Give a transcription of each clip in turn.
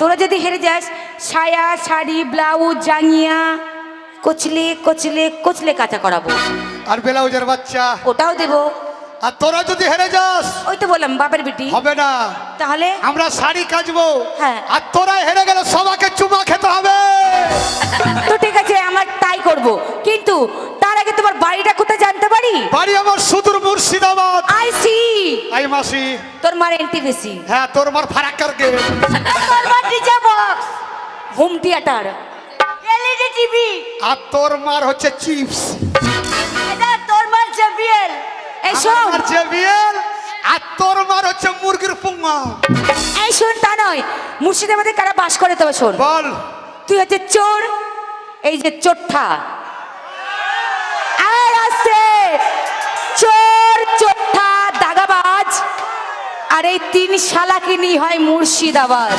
তোরা যদি হেরে যাস সায়া শাড়ি ব্লাউজ জাঙ্গিয়া কচলে কচলে কচলে কাঁচা করাবো। আর ব্লাউজের বাচ্চা। ওটাও দেবো। আর তোরা যদি হেরে যাস ওই তো বললাম বাপের বেটি। হবে না। তাহলে? আমরা শাড়ি কাচবো। হ্যাঁ। আর তোরা হেরে গেলে সবাইকে চুমা খেতে হবে। তো ঠিক আছে আমার তাই করব। কিন্তু তার আগে তোমার বাড়িটা কোথায় জানতে পারি? বাড়ি আমার সুদূর মুর্শিদাবাদ। আই মাসি। তোর মার এনটিভিসি। হ্যাঁ তোর মার ফারাক্কার গে তোর মার DJ box home theatre. LED TV আর তোর মার হচ্ছে চিপস। এটা তোর মার জেবিএল। এই শোন। আর যে বিয়েল আর তোর মার হচ্ছে মুরগির পুঙ্গা। এই শোন তা নয়। মুর্শিদাবাদে কারা বাস করে তবে শোন। বল। তুই হচ্ছে চোর এই যে চোরঠা আর আছে চোর দাগাবাজ আর এই তিন শালাকে নিয়ে হয় মুর্শিদাবাদ।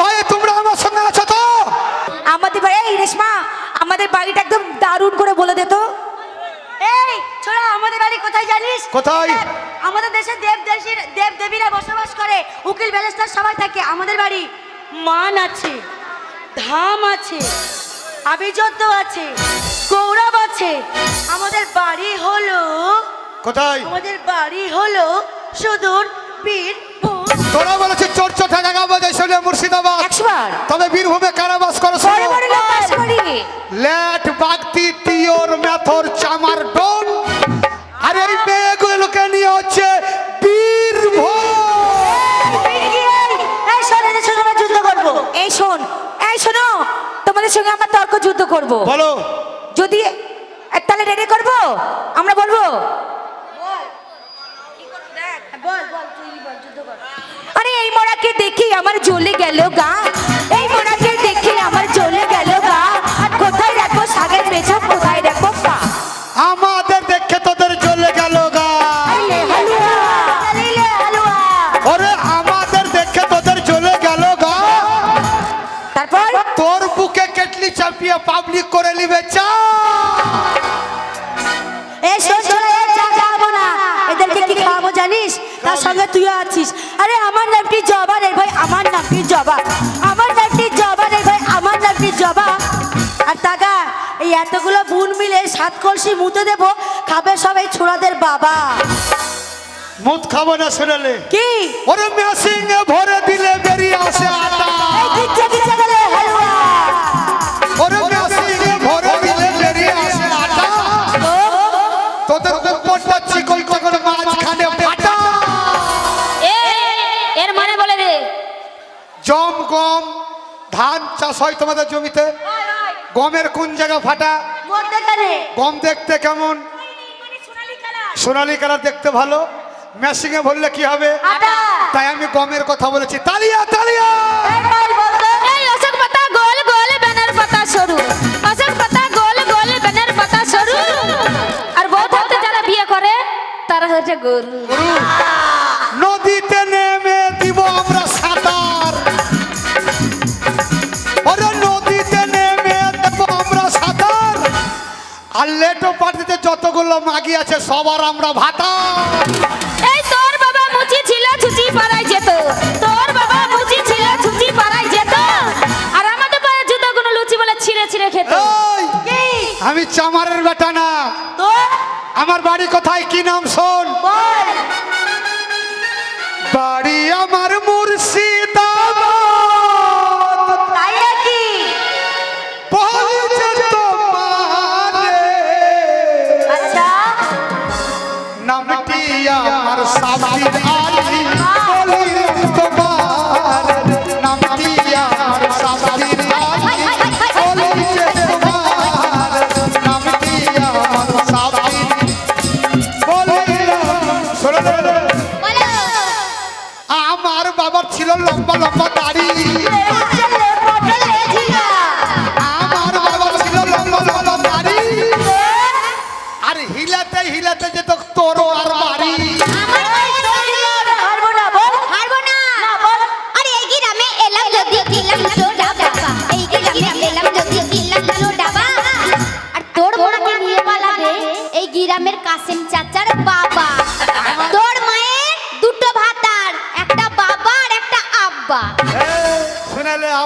ভাই তোমরা আমার সঙ্গে আছো তো? আমাদের বাড়ি এই রেশমা আমাদের বাড়িটা একদম দারুণ করে বলে দে তো। এই ছোড়া আমাদের বাড়ি কোথায় জানিস? কোথায়? আমাদের দেশে দেব দেশীর দেব দেবীরা বসবাস করে উকিল ব্যালেস্টার সবাই থাকে। আমাদের বাড়ি মান আছে ধাম আছে আবিজদ্দ আছে গৌরব আছে। আমাদের বাড়ি হলো কোথায়? আমাদের বাড়ি হলো সুদূর বীরভূম তোরা বলেছে চোর চোঠা জায়গা বাজাই শোনে মুর্শিদাবাদ। তবে বীরভূমে কারাবাস করো ল্যাট বাগতি টিওর মেথর চামার ডোন। আর এই মেয়েগুলোকে নিয়ে হচ্ছে বীরভূম। যুদ্ধ করব। এই শোন এই শোনো তোমাদের সঙ্গে আমরা তর্ক যুদ্ধ করব। বলো। যদি তাহলে রেডি করব? আমরা বলব বল বল তুই বল যুদ্ধ কর আরে এই মরাকে দেখি আমার জ্বলে গেল গা। এই মরাকে দেখি আমার জ্বলে গেল গা। আর কোথায় রাখব সাগের পেছন কোথায় রাখব পা? আমাদের দেখে তোদের জ্বলে গেল গা। ওরে আমাদের দেখে তোদের জ্বলে গেল গা। তারপর? তোর বুকে কেটলি চাপিয়ে পাবলিক করে নিবে চা। এই শোন শোন এই না। এদেরকে কি খাওয়াবো জানিস? তার সঙ্গে তুইও আছিস। আরে আমার নামটি জবা রে ভাই আমার নামটি জবা। আমার নামটি জবা রে ভাই আমার নামটি জবা। আর টাকা এই এতগুলো বুন মিলে সাত কলসি মুতে দেব খাবে সবাই ছোড়াদের বাবা। মুত খাব না শুনেলে কি? ওরে মেশিনে ভরে দিলে বেরিয়ে আসে আটা। বলে দে। জম গম ধান চাষ হয় তোমাদের জমিতে? গমের কোন জায়গা ফাটা? গম দেখতে কেমন? সোনালী কালার। দেখতে ভালো। মেশিংয়ে ভরলে কি হবে? তাই আমি গমের কথা বলেছি। তালিয়া তালিয়া! এই বল বলতো এই অশোক পাতা গোল গোল বেনের পাতা সরু। অশোক পাতা গোল গোল বেনের পাতা সরু। আর বউ যারা বিয়ে করে তারা হচ্ছে গরু। মাগি আছে সবার আমরা ভাতা। এই তোর বাবার ছিল লম্বা লম্বা দাড়ি। আমার বাবার ছিল লম্বা লম্বা দাড়ি। আর হিলাতে হিলাতে যেত তোর আর এলাম যদি দিলাম বাবা। এই গ্রামে এলাম যদি দিলাম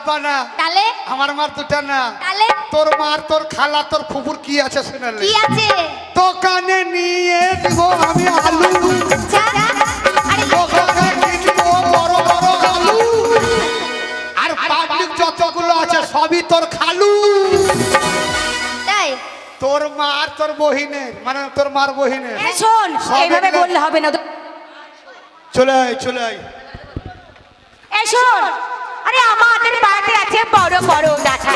আব্বা না। তাহলে আমার মার দুটা না। তাহলে তোর মার তোর খালা তোর ফুফুর কি আছে শুনালে? কি আছে? দোকানে নিয়ে দিব আমি আলু। আচ্ছা। আরে দোকানে কিনবো বড় বড় আলু। আর পাবলিক যতগুলো আছে সবই তোর খালু। তোর মা আর তোর বহিনের মানে তোর মার বহিনের। এই শোন এইভাবে বললে হবে না। চলে আয় চলে আয়। এই শোন আরে বাড়িতে আছে বড় বড় ডাটা।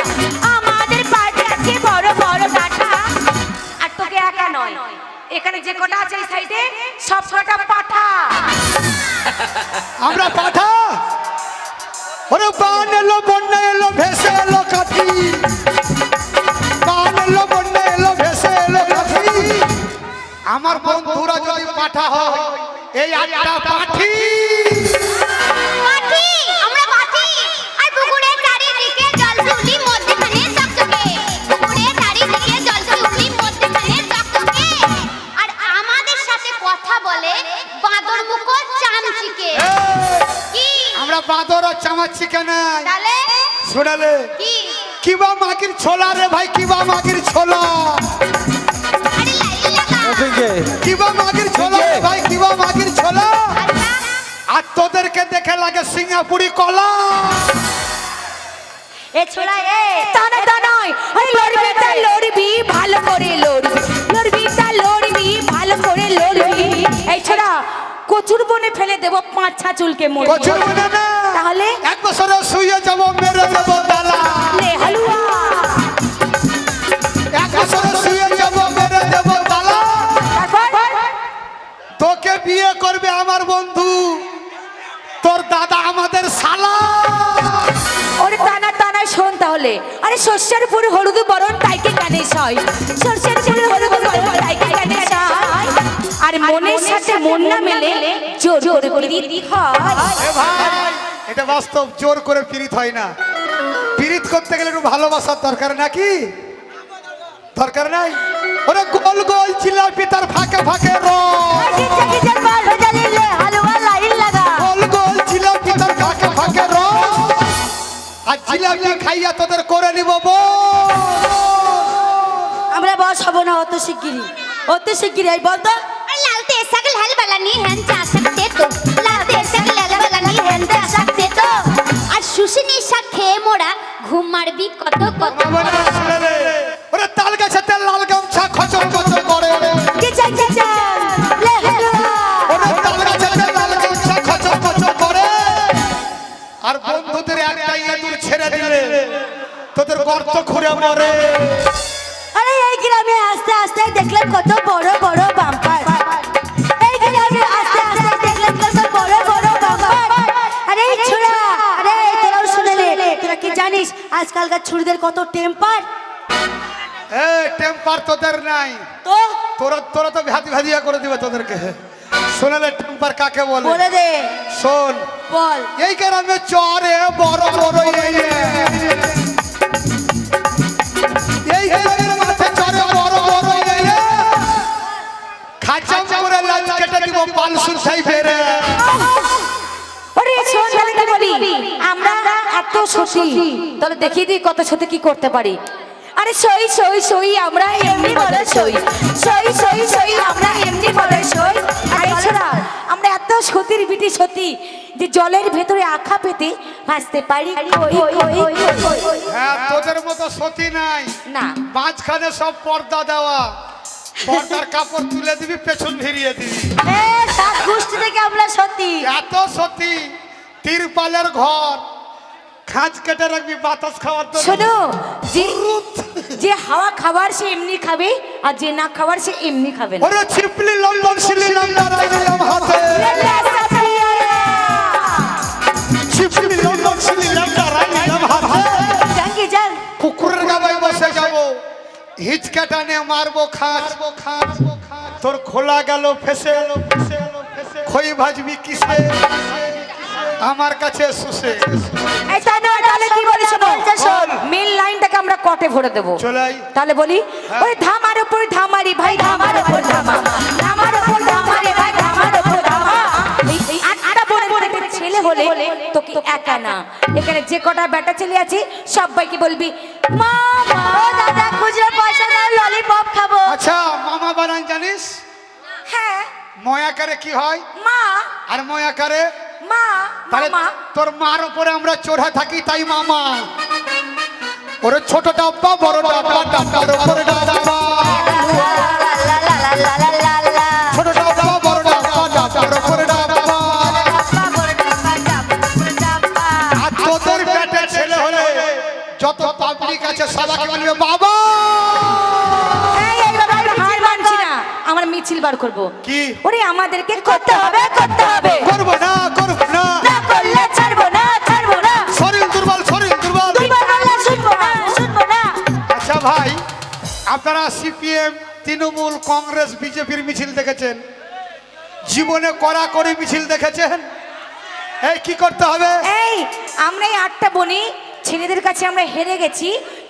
আমাদের বাড়িতে আছে বড় বড় ডাটা। আর তোকে একা নয়। এখানে যে কটা আছে এই সাইডে, সব কটা পাঠা। আমরা পাঠা। ওরে বান এলো, বন্যা এলো, ভেসে এলো কাঠি। বান এলো, বন্যা এলো, ভেসে এলো কাঠি। আমার বন্ধুরা যদি পাঠা হয়, এই আটটা পাঠি। শোনালে কি? কিবা মাগির ছোলা রে ভাই কিবা মাগির ছোলা। কিবা মাগির ছোলা রে ভাই কিবা মাগির ছোলা। আচ্ছা। আর তোদেরকে দেখে লাগে সিঙ্গাপুরি কলা। এ ছোড়া এ। তা নয় তা নয় আরে লড়বি লড়বি ভালো করে লড়বি। দেবো পাঁচ ছা চুলকে মরে কচুর মনে না তাহলে এক বছরে শুয়ে যাব মেরে দেব তালা লে হালুয়া এক বছরে শুয়ে যাব মেরে দেব তালা তোকে বিয়ে করবে আমার বন্ধু তোর দাদা আমাদের শালা ওরে টানা টানা শোন তাহলে আরে শস্যের উপরে হলুদ বরণ তাইকে কানে সয় শস্যের উপরে হলুদ বরণ তাইকে কানে সয় আর মনের সাথে মন না মেলে জোর করে প্রীতি হয়। এটা বাস্তব জোর করে পীড়িত হয় না। পীড়িত করতে গেলে একটু ভালোবাসার দরকার নাকি? দরকার নাই? ওরে গোল গোল জিলাপি তার ফাঁকে ফাঁকে হয়ে গোল গোল জিলাপি তার ফাঁকে ফাঁকে আর জিলাপি খাইয়া তোদের করে নিব। আমরা বস হব না অত শিগগিরি অত শিগগিরি এই ঘুম মারবি কত কত। আমার বলে শুনে রে। ওরে তাল গাছে তেল লাল গামছা খচর খচর করে কিচে কিচে লে হালুয়া ওরে তাল গাছে তেল লাল গামছা খচর খচর করে। আর বন্ধুদের একটা ইঁদুর ছেড়ে দিলে। তোদের গর্ত খুঁড়ে মরে। আরে এই গ্রামে আস্তে আস্তে দেখলাম কত বড় কত টেম্পার এ টেম্পার তোদের নাই। তো? তোরা তোরা তো ভাতি ভাদিয়া করে দিবে তোদেরকে। শোনালে টেম্পার কাকে বলে? বলে দে। শোন। বল। এই গ্রামে চরে বড় বড় এই এত সতী? তাহলে দেখিয়ে দিই কত সতী কি করতে পারি। আরে সই সই সই আমরা এমনি বলে সই। সই সই সই আমরা এমনি বলে সই। আর এছাড়া আমরা এত সতীর বিটি সতী যে জলের ভেতরে আখা পেতে ভাসতে পারি। কই কই কই। হ্যাঁ তোদের মতো সতী নাই। না। মাঝখানে সব পর্দা দেওয়া। পর্দার কাপড় তুলে দিবি পেছন ভিড়িয়ে দিবি। এ সাত গোষ্ঠী থেকে আমরা সত্যি এত সতী তিরপালের ঘর। খাঁজ কেটে রাখবি বাতাস খাওয়ার জন্য। শোনো যে যে হাওয়া খাবার সে এমনি খাবে আর যে না খাবার সে এমনি খাবে ওরে ছিপলি লন্ডন সিলি লন্ডন রাইলাম হাতে। ছিপলি লন্ডন সিলি লন্ডন রাইলাম হাতে। জাঙ্গি জান কুকুরের গাবায় বসে যাব। হিচকাটা নিয়ে মারবো খাঁচবো খাঁচবো তোর খোলা গেল ফেসে এলো ফেসে এলো ফেসে। খই ভাজবি কিসে? আমার কাছে সুসে এই তা নয়, তাহলে কি বলি শোনো। মেন লাইনটাকে আমরা কটে ভরে দেবো। চলে আই তাহলে বলি ওই ধামার উপর ধামারি ভাই ধামার উপর ধামা। ধামার উপর ধামারি ভাই ধামার উপর ধামা। আটটা বোনের একটা ছেলে হলে তোকে একা না। এখানে যে কটা বেটা ছেলে আছে সবাইকে বলবি মা মা দাদা খুচরো পয়সা দাও ললিপপ খাব। আচ্ছা মামা বানান জানিস? হ্যাঁ। ময়াকারে কি হয়? মা। আর ময়াকারে মা তাহলে তোর মার উপরে আমরা চড়া থাকি তাই মামা ওরে ছোট ডাব্বা বড় ডাব্বা ডাব্বার উপরে ডাব্বা। লা লা লা লা লা লা লা ছোট ডাব্বা বড় ডাব্বা ডাব্বার উপরে ডাব্বা। আর তোদের পেটে ছেলে হলে যত পাবলিক আছে সবাইকে বলবে বাবা এই, এইভাবে আমরা হার মানছি না। আমরা মিছিল বার করব। কি? ওরে আমাদেরকে করতে হবে করতে হবে। তৃণমূল কংগ্রেস বিজেপির মিছিল দেখেছেন? জীবনে করা করে মিছিল দেখেছেন? এই কি করতে হবে? এই আমরা এই আটটা বনি ছেলেদের কাছে আমরা হেরে গেছি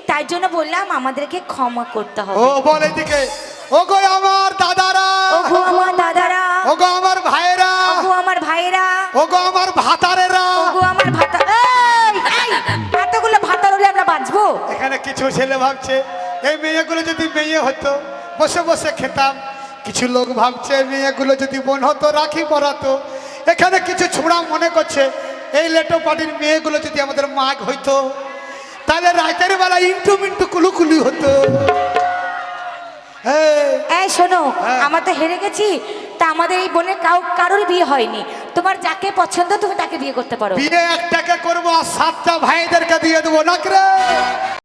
তাই জন্য বললাম আমাদেরকে ক্ষমা করতে হবে। ও বল এদিকে। ও গো আমার দাদারা। ওগো আমার দাদারা। ও গো আমার ভাইয়েরা। ওগো আমার ভাইরা ও গো আমার ভাতারেরা এখানে কিছু ছেলে ভাবছে এই মেয়েগুলো যদি মেয়ে হতো বসে বসে খেতাম। কিছু লোক ভাবছে মেয়েগুলো যদি বোন হতো রাখি পরাতো। এখানে কিছু ছোড়া মনে করছে এই লেটো পার্টির মেয়েগুলো যদি আমাদের মাগ হইতো তাহলে রাতের বেলা ইন্টু মিন্টু কুলুকুলি হতো। এই, এই শোনো হ্যাঁ। আমরা তো হেরে গেছি। তা আমাদের এই বোনের কাউ, কারোর বিয়ে হয়নি। তোমার যাকে পছন্দ, তুমি তাকে বিয়ে করতে পারো। বিয়ে একটাকে করব আর সাতটা ভাইদেরকে দিয়ে দেবো। নাকি